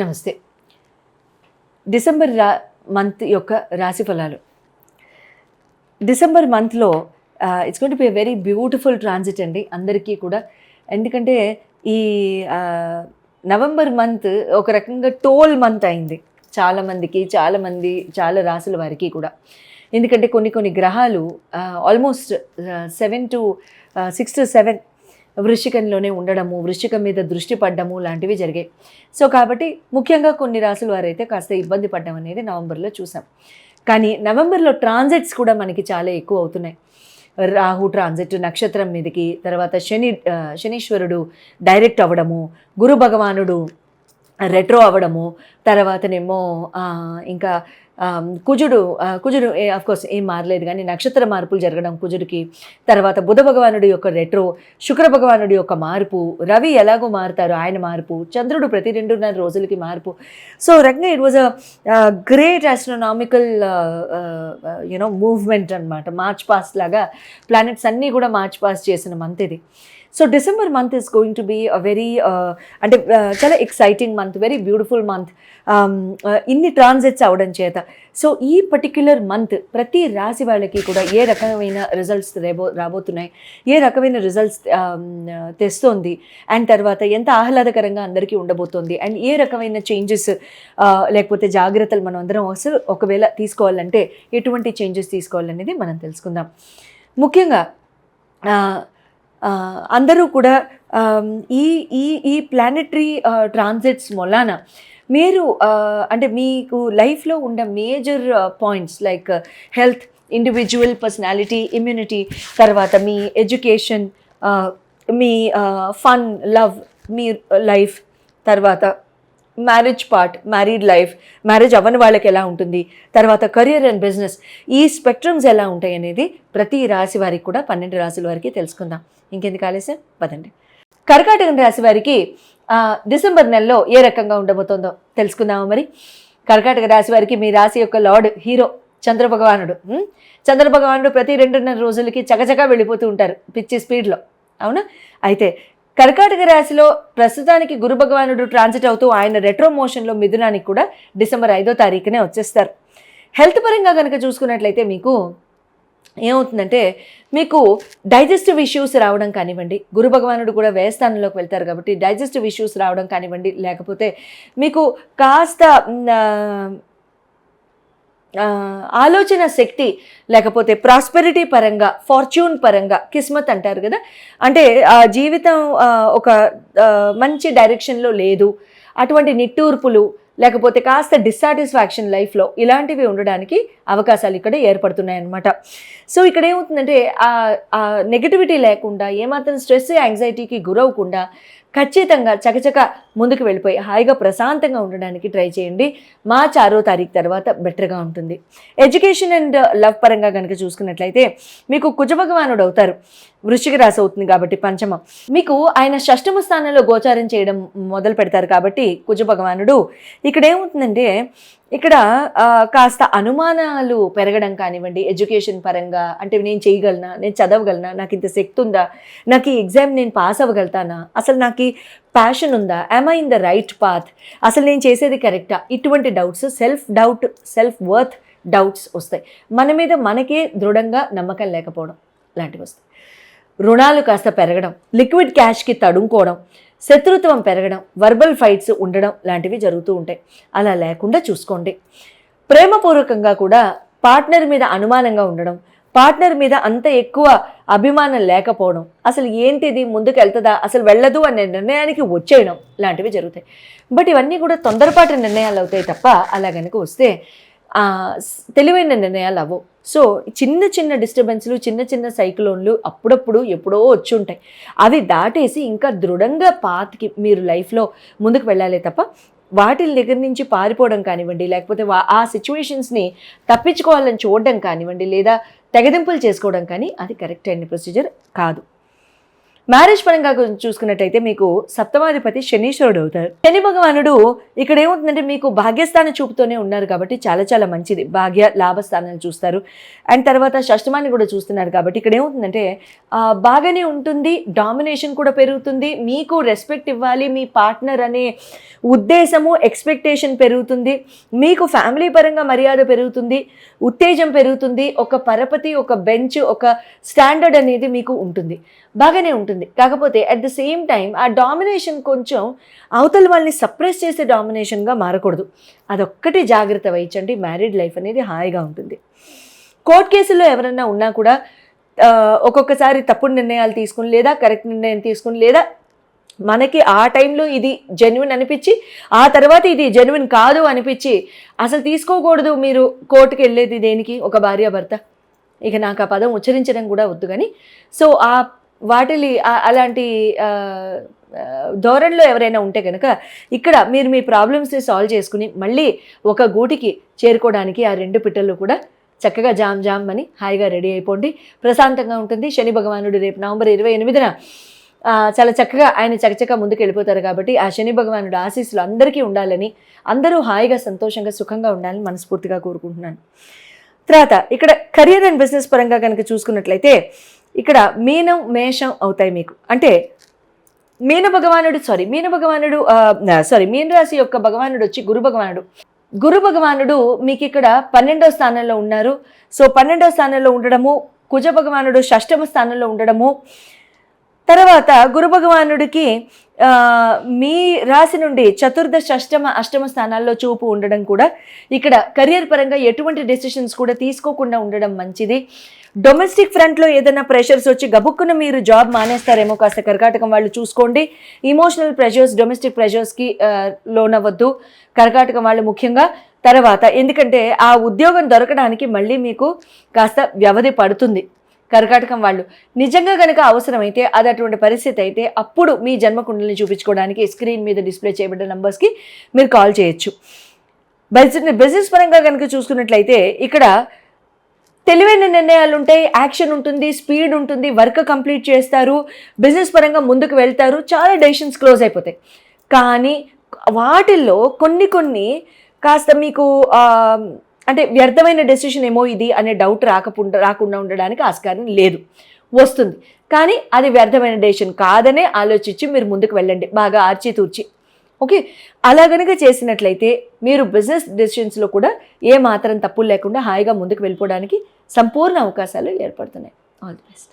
నమస్తే. డిసెంబర్ రా మంత్ యొక్క రాశి ఫలాలు. డిసెంబర్ మంత్లో it's going to be very beautiful transit అండి అందరికీ కూడా. ఎందుకంటే ఈ నవంబర్ మంత్ ఒక రకంగా టోల్ మంత్ అయింది చాలామందికి చాలామంది చాలా రాసుల వారికి కూడా. ఎందుకంటే కొన్ని కొన్ని గ్రహాలు almost seven to six to seven వృషికంలోనే ఉండడము వృషికం మీద దృష్టి పడ్డము లాంటివి జరిగాయి. సో కాబట్టి ముఖ్యంగా కొన్ని రాసుల వారైతే కాస్త ఇబ్బంది పడ్డం అనేది నవంబర్లో చూసాం. కానీ నవంబర్లో ట్రాన్జిట్స్ కూడా మనకి చాలా ఎక్కువ అవుతున్నాయి. రాహు ట్రాన్సిట్ నక్షత్రం మీదకి తర్వాత శని శనీశ్వరుడు డైరెక్ట్ అవ్వడము గురు భగవానుడు రెట్రో అవ్వడము తర్వాతనేమో ఇంకా కుజుడు కుజుడు కుజుడు కోర్స్ ఏం మారలేదు కానీ నక్షత్ర మార్పులు జరగడం కుజుడికి. తర్వాత బుధ భగవానుడి యొక్క రెట్రో శుక్ర భగవానుడి యొక్క మార్పు రవి ఎలాగో మారుతారు ఆయన మార్పు చంద్రుడు ప్రతి రెండున్నర రోజులకి మార్పు. సో రకంగా it was a great astronomical you know movement అనమాట మార్చ్ పాస్ట్ లాగా ప్లానెట్స్ అన్నీ కూడా మార్చ్ పాస్ చేసిన మంత్ ఇది. So December month is going to be a very అంటే uh, చాలా exciting month very beautiful month ఇన్ని ట్రాన్సిట్స్ అవడం చేత. సో ఈ పర్టిక్యులర్ మంత్ ప్రతి రాశి వాళ్ళకి కూడా ఏ రకమైన రిజల్ట్స్ రేబో రాబోతున్నాయి? ఏ రకమైన రిజల్ట్స్ um, తెస్తోంది? అండ్ తర్వాత ఎంత ఆహ్లాదకరంగా అందరికీ ఉండబోతోంది? అండ్ ఏ రకమైన చేంజెస్ uh, లేకపోతే జాగ్రత్తలు మనం అందరం అసలు ఒకవేళ తీసుకోవాలంటే ఎటువంటి చేంజెస్ తీసుకోవాలనేది మనం తెలుసుకుందాం. ముఖ్యంగా uh, అందరూ కూడా ఈ ఈ ఈ ప్లానెటరీ ట్రాన్సిట్స్ మొలాన మీరు అంటే మీకు లైఫ్లో ఉండే major points like health individual personality immunity తర్వాత మీ ఎడ్యుకేషన్ మీ ఫన్ లవ్ మీ లైఫ్ తర్వాత marriage part married life marriage అవ్వని వాళ్ళకి ఎలా ఉంటుంది? తర్వాత కెరియర్ అండ్ బిజినెస్ ఈ స్పెక్ట్రమ్స్ ఎలా ఉంటాయి అనేది ప్రతి రాశి వారికి కూడా పన్నెండు రాశుల వారికి తెలుసుకుందాం. ఇంకెందుకు ఆలస్యం? పదండి. కర్కాటకం రాశి వారికి డిసెంబర్ నెలలో ఏ రకంగా ఉండబోతోందో తెలుసుకుందామా మరి? కర్కాటక రాశి వారికి మీ రాశి యొక్క లార్డ్ హీరో చంద్రభగవానుడు చంద్రభగవానుడు ప్రతి రెండున్నర రోజులకి చకచకా వెళ్ళిపోతూ ఉంటారు పిచ్చి స్పీడ్లో అవునా? అయితే కర్కాటక రాశిలో ప్రస్తుతానికి గురు భగవానుడు ట్రాన్సిట్ అవుతూ ఆయన రెట్రో మోషన్లో మిథునానికి కూడా డిసెంబర్ ఐదో తారీఖునే వచ్చేస్తారు. హెల్త్ పరంగా కనుక చూసుకున్నట్లయితే మీకు ఏమవుతుందంటే మీకు డైజెస్టివ్ ఇష్యూస్ రావడం కానివ్వండి గురు భగవానుడు కూడా వ్యయస్థానంలోకి వెళ్తారు కాబట్టి డైజెస్టివ్ ఇష్యూస్ రావడం కానివ్వండి లేకపోతే మీకు కాస్త ఆలోచన శక్తి లేకపోతే ప్రాస్పెరిటీ పరంగా ఫార్చ్యూన్ పరంగా కిస్మత్ అంటారు కదా. అంటే ఆ జీవితం ఒక మంచి డైరెక్షన్లో లేదు. అటువంటి నిట్టూర్పులు లేకపోతే కాస్త డిస్సాటిస్ఫాక్షన్ లైఫ్లో ఇలాంటివి ఉండడానికి అవకాశాలు ఇక్కడ ఏర్పడుతున్నాయన్నమాట. సో ఇక్కడ ఏమవుతుందంటే ఆ నెగిటివిటీ లేకుండా ఏమాత్రం స్ట్రెస్ యాంగ్జైటీకి గురవకుండా ఖచ్చితంగా చకచక ముందుకు వెళ్ళిపోయి హాయిగా ప్రశాంతంగా ఉండడానికి ట్రై చేయండి. మార్చ్ ఆరో తారీఖు తర్వాత బెటర్గా ఉంటుంది. ఎడ్యుకేషన్ అండ్ లవ్ పరంగా కనుక చూసుకున్నట్లయితే మీకు కుజ భగవానుడు అవుతారు. వృశ్చిక రాశి అవుతుంది కాబట్టి పంచమ. మీకు ఆయన షష్టమ స్థానంలో గోచారం చేయడం మొదలు పెడతారు కాబట్టి కుజ భగవానుడు ఇక్కడ ఏమవుతుందంటే ఇక్కడ కాస్త అనుమానాలు పెరగడం కానివ్వండి ఎడ్యుకేషన్ పరంగా అంటే నేను చేయగలనా నేను చదవగలనా నాకు ఇంత శక్తి ఉందా నాకు ఈ ఎగ్జామ్ నేను పాస్ అవ్వగలుగుతానా అసలు నాకు ప్యాషన్ ఉందా am I in the right path అసలు నేను చేసేది కరెక్టా ఇటువంటి doubts self doubt self worth doubts వస్తాయి. మన మీద మనకే దృఢంగా నమ్మకం లేకపోవడం లాంటివి వస్తాయి. రుణాలు కాస్త పెరగడం లిక్విడ్ క్యాష్కి తడుముకోవడం శత్రుత్వం పెరగడం వర్బల్ ఫైట్స్ ఉండడం లాంటివి జరుగుతూ ఉంటాయి. అలా లేకుండా చూసుకోండి. ప్రేమపూర్వకంగా కూడా పార్ట్నర్ మీద అనుమానంగా ఉండడం పార్ట్నర్ మీద అంత ఎక్కువ అభిమానం లేకపోవడం అసలు ఏంటిది ముందుకు వెళ్తుందా అసలు వెళ్ళదు అనే నిర్ణయానికి వచ్చేయడం లాంటివి జరుగుతాయి. బట్ ఇవన్నీ కూడా తొందరపాటు నిర్ణయాలు అవుతాయి తప్ప అలా కనుక వస్తే తెలివైన నిర్ణయాలు అవ్వవు. సో చిన్న చిన్న డిస్టర్బెన్స్లు చిన్న చిన్న సైక్లోన్లు అప్పుడప్పుడు ఎప్పుడో వచ్చి ఉంటాయి. అవి దాటేసి ఇంకా దృఢంగా పాతికి మీరు లైఫ్లో ముందుకు వెళ్ళాలి తప్ప వాటి దగ్గర నుంచి పారిపోవడం కానివ్వండి లేకపోతే ఆ సిచ్యువేషన్స్ని తప్పించుకోవాలని చూడడం కానివ్వండి లేదా తెగదింపులు చేసుకోవడం కానీ అది కరెక్ట్ అయిన ప్రొసీజర్ కాదు. మ్యారేజ్ పరంగా కొంచెం చూసుకున్నట్టయితే మీకు సప్తమాధిపతి శనీశ్వరుడు అవుతారు. శని భగవానుడు ఇక్కడ ఏమవుతుందంటే మీకు భాగ్యస్థానం చూపుతూనే ఉన్నారు కాబట్టి చాలా చాలా మంచిది. భాగ్య లాభస్థానాన్ని చూస్తారు. అండ్ తర్వాత షష్టమాన్ని కూడా చూస్తున్నారు కాబట్టి ఇక్కడ ఏమవుతుందంటే బాగానే ఉంటుంది డామినేషన్ కూడా పెరుగుతుంది మీకు రెస్పెక్ట్ ఇవ్వాలి మీ పార్ట్నర్ అనే ఉద్దేశము ఎక్స్పెక్టేషన్ పెరుగుతుంది మీకు ఫ్యామిలీ పరంగా మర్యాద పెరుగుతుంది ఉత్తేజం పెరుగుతుంది ఒక పరపతి ఒక బెంచ్ ఒక స్టాండర్డ్ అనేది మీకు ఉంటుంది. బాగానే ఉంటుంది. కాకపోతే అట్ ద సేమ్ టైం ఆ డామినేషన్ కొంచెం అవతల వాళ్ళని సప్రెస్ చేసే డామినేషన్గా మారకూడదు. అదొక్కటి జాగ్రత్త వహించండి. మ్యారీడ్ లైఫ్ అనేది హాయిగా ఉంటుంది. కోర్టు కేసుల్లో ఎవరన్నా ఉన్నా కూడా ఒక్కొక్కసారి తప్పుడు నిర్ణయాలు తీసుకుని లేదా కరెక్ట్ నిర్ణయం తీసుకుని లేదా మనకి ఆ టైంలో ఇది జెన్యున్ అనిపించి ఆ తర్వాత ఇది జెన్యున్ కాదు అనిపించి అసలు తీసుకోకూడదు మీరు కోర్టుకి వెళ్ళేది దేనికి? ఒక భార్య భర్త ఇక నాకు ఆ పదం ఉచ్చరించడం కూడా వద్దు కానీ సో ఆ వాటిని అలాంటి ధోరణిలో ఎవరైనా ఉంటే కనుక ఇక్కడ మీరు మీ ప్రాబ్లమ్స్ని సాల్వ్ చేసుకుని మళ్ళీ ఒక గూటికి చేరుకోవడానికి ఆ రెండు పిట్టలు కూడా చక్కగా జామ్ జామ్ అని హాయిగా రెడీ అయిపోండి. ప్రశాంతంగా ఉంటుంది. శని భగవానుడు రేపు నవంబర్ ఇరవై ఎనిమిదిన చాలా చక్కగా ఆయన చకచక ముందుకు వెళ్ళిపోతారు కాబట్టి ఆ శని భగవానుడు ఆశీస్సులు అందరికీ ఉండాలని అందరూ హాయిగా సంతోషంగా సుఖంగా ఉండాలని మనస్ఫూర్తిగా కోరుకుంటున్నాను. తర్వాత ఇక్కడ కెరియర్ అండ్ బిజినెస్ పరంగా కనుక చూసుకున్నట్లయితే ఇక్కడ మీనం మేషం అవుతాయి మీకు. అంటే మీన భగవానుడు సారీ మీన భగవానుడు సారీ మీనరాశి యొక్క భగవానుడు వచ్చి గురు భగవానుడు. గురు భగవానుడు మీకు ఇక్కడ పన్నెండవ స్థానంలో ఉన్నారు. సో పన్నెండవ స్థానంలో ఉండడము కుజ భగవానుడు షష్టమ స్థానంలో ఉండడము తర్వాత గురు భగవానుడికి మీ రాశి నుండి చతుర్దశ అష్టమ అష్టమ స్థానాల్లో చూపు ఉండడం కూడా ఇక్కడ కెరియర్ పరంగా ఎటువంటి డెసిషన్స్ కూడా తీసుకోకుండా ఉండడం మంచిది. డొమెస్టిక్ ఫ్రంట్లో ఏదైనా ప్రెషర్స్ వచ్చి గబుక్కున మీరు జాబ్ మానేస్తారేమో కాస్త కర్కాటకం వాళ్ళు చూసుకోండి. ఇమోషనల్ ప్రెషర్స్ డొమెస్టిక్ ప్రెషర్స్కి లోనవ్వద్దు. కర్కాటకం వాళ్ళు ముఖ్యంగా. తర్వాత ఎందుకంటే ఆ ఉద్యోగం దొరకడానికి మళ్ళీ మీకు కాస్త వ్యవధి పడుతుంది. కర్కాటకం వాళ్ళు. నిజంగా కనుక అవసరమైతే అది అటువంటి పరిస్థితి అయితే అప్పుడు మీ జన్మకుండలిని చూపించుకోవడానికి స్క్రీన్ మీద డిస్ప్లే చేయబడ్డ నంబర్స్కి మీరు కాల్ చేయొచ్చు. బిజినెస్ బిజినెస్ పరంగా కనుక చూసుకున్నట్లయితే ఇక్కడ తెలివైన నిర్ణయాలు ఉంటాయి యాక్షన్ ఉంటుంది స్పీడ్ ఉంటుంది వర్క్ కంప్లీట్ చేస్తారు బిజినెస్ పరంగా ముందుకు వెళ్తారు చాలా డెసిషన్స్ క్లోజ్ అయిపోతాయి. కానీ వాటిల్లో కొన్ని కొన్ని కాస్త మీకు అంటే వ్యర్థమైన డెసిషన్ ఏమో ఇది అనే డౌట్ రాకుండా రాకుండా ఉండడానికి ఆస్కారం లేదు. వస్తుంది. కానీ అది వ్యర్థమైన డెసిషన్ కాదనే ఆలోచించి మీరు ముందుకు వెళ్ళండి. బాగా ఆర్చితూర్చి ఓకే? అలా కనుక చేసినట్లయితే మీరు బిజినెస్ డెసిషన్స్లో కూడా ఏ మాత్రం తప్పులు లేకుండా హాయిగా ముందుకు వెళ్ళిపోవడానికి సంపూర్ణ అవకాశాలు ఏర్పడుతున్నాయి. All the best